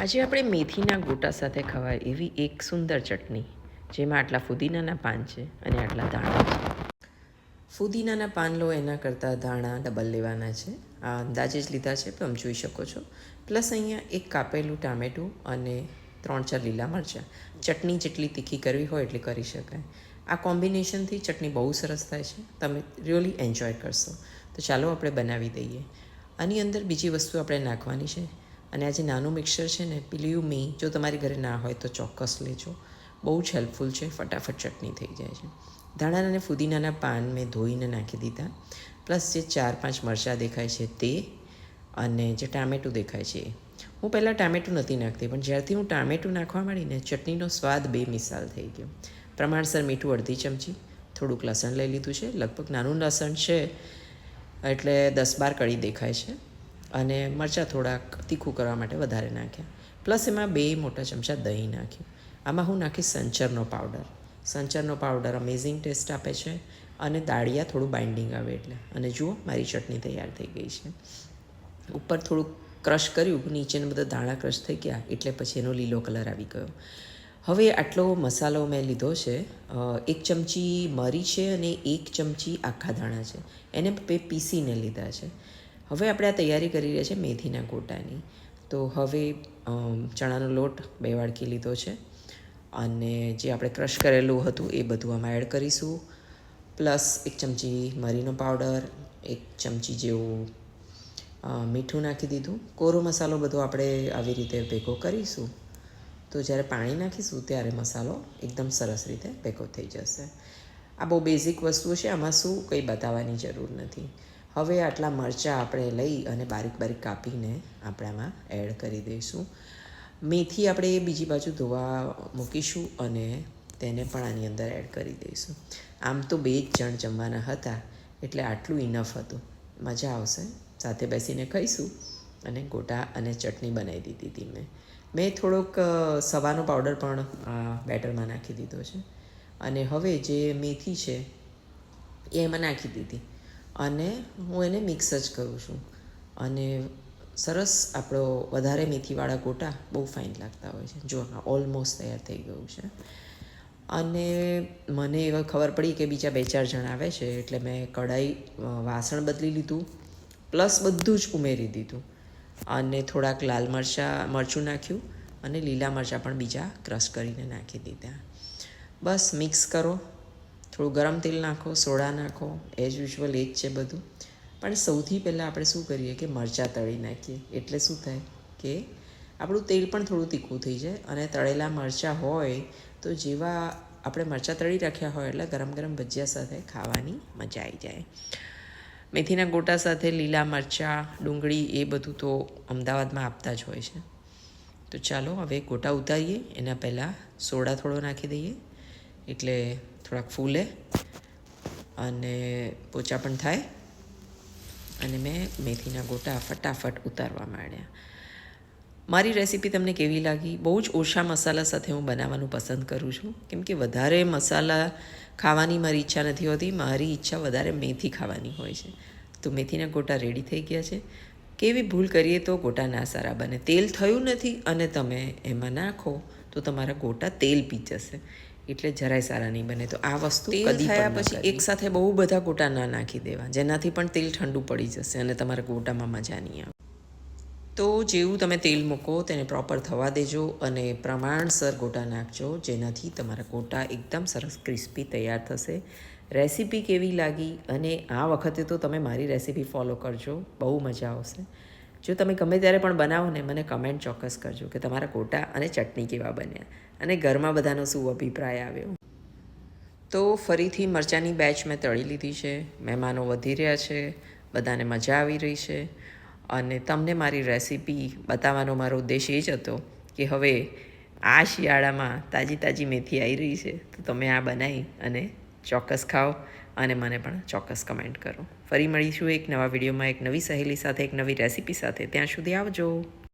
આજે આપણે મેથીના ગોટા સાથે ખવાય એવી એક સુંદર ચટણી, જેમાં આટલા ફુદીનાના પાન છે અને આટલા ધાણા છે. ફુદીનાના પાન લો, એના કરતાં ધાણા ડબલ લેવાના છે. આ અંદાજે જ લીધા છે તમે જોઈ શકો છો. પ્લસ અહીંયા એક કાપેલું ટામેટું અને ત્રણ ચાર લીલા મરચાં. ચટણી જેટલી તીખી કરવી હોય એટલી કરી શકાય. આ કોમ્બિનેશનથી ચટણી બહુ સરસ થાય છે. તમે રિયલી એન્જોય કરશો. તો ચાલો આપણે બનાવી દઈએ. આની અંદર બીજી વસ્તુ આપણે નાખવાની છે. અને આ જે નાનું મિક્સર છે ને, પીલિયું મી, જો તમારી ઘરે ના હોય તો ચોક્કસ લેજો. બહુ જ હેલ્પફુલ છે, ફટાફટ ચટણી થઈ જાય છે. ધાણા અને ફુદીનાના પાન મેં ધોઈને નાખી દીધા. પ્લસ જે ચાર પાંચ મરચાં દેખાય છે તે અને જે ટામેટું દેખાય છે હું પહેલાં ટામેટું નથી નાખતી, પણ જ્યારથી હું ટામેટું નાખવા માંડીને ચટણીનો સ્વાદ બે મિસાલ થઈ ગયો. પ્રમાણસર મીઠું અડધી ચમચી, થોડુંક લસણ લઈ લીધું છે. લગભગ નાનું લસણ છે, એટલે દસ બાર કળી દેખાય છે. અને મરચાં થોડાક તીખું કરવા માટે વધારે નાખ્યા. પ્લસ એમાં બે મોટા ચમચા દહીં નાખ્યું. આમાં હું નાખીશ સંચરનો પાવડર. સંચરનો પાવડર અમેઝિંગ ટેસ્ટ આપે છે અને દાળિયા થોડું બાઇન્ડિંગ આવે એટલે. અને જુઓ, મારી ચટણી તૈયાર થઈ ગઈ છે. ઉપર થોડુંક ક્રશ કર્યું, નીચેને બધા દાણા ક્રશ થઈ ગયા, એટલે પછી એનો લીલો કલર આવી ગયો. હવે આટલો મસાલો મેં લીધો છે એક ચમચી મરી છે અને એક ચમચી આખા દાણા છે. એને પીસીને લીધા છે. હવે આપણે આ તૈયારી કરી રહ્યા છે મેથીના ગોટાની. તો હવે ચણાનો લોટ બે વાડકી લીધો છે અને જે આપણે ક્રશ કરેલું હતું એ બધું આમાં એડ કરીશું. પ્લસ એક ચમચી મરીનો પાવડર, એક ચમચી જેવું મીઠું નાખી દીધું. કોરો મસાલો બધો આપણે આવી રીતે ભેગો કરીશું. તો જ્યારે પાણી નાખીશું ત્યારે મસાલો એકદમ સરસ રીતે ભેગો થઈ જશે. આ બહુ બેઝિક વસ્તુઓ છે, આમાં શું કંઈ બતાવવાની જરૂર નથી. હવે આટલા મરચાં આપણે લઈ અને બારીક બારીક કાપીને આપણામાં એડ કરી દઈશું. મેથી આપણે બીજી બાજુ ધોવા મૂકીશું અને તેને પણ આની અંદર એડ કરી દઈશું. આમ તો બે જ જણ જમવાના હતા, એટલે આટલું ઇનફ હતું. મજા આવશે. સાથે બેસીને ખાઈશું અને ગોટા અને ચટણી બનાવી દીધી હતી મેં. મેં થોડોક સવાનો પાવડર પણ બેટરમાં નાખી દીધો છે. અને હવે જે મેથી છે, એ એમાં નાખી દીધી. અને હું એને મિક્સ જ કરું છું. અને સરસ આપણો વધારે મેથીવાળા ગોટા બહુ ફાઇન લાગતા હોય છે. જો હા ઓલમોસ્ટ તૈયાર થઈ ગયું છે. અને મને એવા ખબર પડી કે બીજા બે ચાર જણ આવે છે એટલે મેં કઢાઈ વાસણ બદલી લીધું પ્લસ બધું જ ઉમેરી દીધું. અને થોડાક લાલ મરચાં, મરચું નાખ્યું અને લીલા મરચાં પણ બીજા ક્રશ કરીને નાખી દીધા. બસ મિક્સ કરો. થોડું ગરમ તેલ નાખો, સોડા નાખો એઝ યુઝ્યુઅલ એ જ છે બધું. પણ સૌથી પહેલાં આપણે શું કરીએ કે મરચાં તળી નાખીએ. એટલે શું થાય કે આપણું તેલ પણ થોડું તીખું થઈ જાય અને તળેલા મરચાં હોય તો જેવા આપણે મરચાં તળી રાખ્યા હોય એટલે ગરમ ગરમ ભજીયા સાથે ખાવાની મજા આવી જાય. મેથીના ગોટા સાથે લીલા મરચાં, ડુંગળી એ બધું તો અમદાવાદમાં આપતા જ હોય છે. તો ચાલો હવે ગોટા ઉતારીએ. એના પહેલાં સોડા થોડો નાખી દઈએ. એટલે થોડાક ફૂલે અને પોચા પણ થાય. અને મેં મેથીના ગોટા ફટાફટ ઉતારવા માંડ્યા. મારી રેસીપી તમને કેવી લાગી? બહુ જ ઓછા મસાલા સાથે હું બનાવવાનું પસંદ કરું છું. કેમ કે વધારે મસાલા ખાવાની મારી ઈચ્છા નથી હોતી. મારી ઈચ્છા વધારે મેથી ખાવાની હોય છે. તો મેથીના ગોટા રેડી થઈ ગયા છે. કેવી ભૂલ કરીએ તો ગોટા ના સારા બને. તેલ થયું નથી અને તમે એમાં નાખો તો તમારા ગોટા તેલ પી જશે. એટલે જરાય સારા નહીં બને. તો આ વસ્તુ થયા પછી એક સાથે બહુ બધા ગોટા ના નાખી દેવા. જેનાથી પણ તેલ ઠંડુ પડી જશે અને તમારા ગોટામાં મજા નહીં આવે. તો જેવું તમે તેલ મૂકો તેને પ્રોપર થવા દેજો અને પ્રમાણસર ગોટા નાખજો જેનાથી તમારા ગોટા એકદમ સરસ ક્રિસ્પી તૈયાર થશે. રેસીપી કેવી લાગી અને આ વખતે તો તમે મારી રેસીપી ફોલો કરજો. બહુ મજા આવશે. જો તમે ગમે ત્યારે પણ બનાવો ને મને કમેન્ટ ચોક્કસ કરજો કે તમારા ગોટા અને ચટણી કેવા બન્યા. અને ઘરમાં બધાનો શું અભિપ્રાય આવ્યો? તો ફરીથી મરચાંની બેચ મેં તળી લીધી છે, મહેમાનો વધી રહ્યા છે, બધાને મજા આવી રહી છે અને તમને મારી રેસીપી બતાવવાનો મારો ઉદ્દેશ એ જ હતો કે હવે આ શિયાળામાં તાજી તાજી મેથી આવી રહી છે, તો તમે આ બનાવી અને ચોક્કસ ખાઓ અને મને પણ ચોક્કસ કમેન્ટ કરો. ફરી મળીશું એક નવા વિડીયોમાં એક નવી સહેલી સાથે, એક નવી રેસીપી સાથે. ત્યાં સુધી આવજો.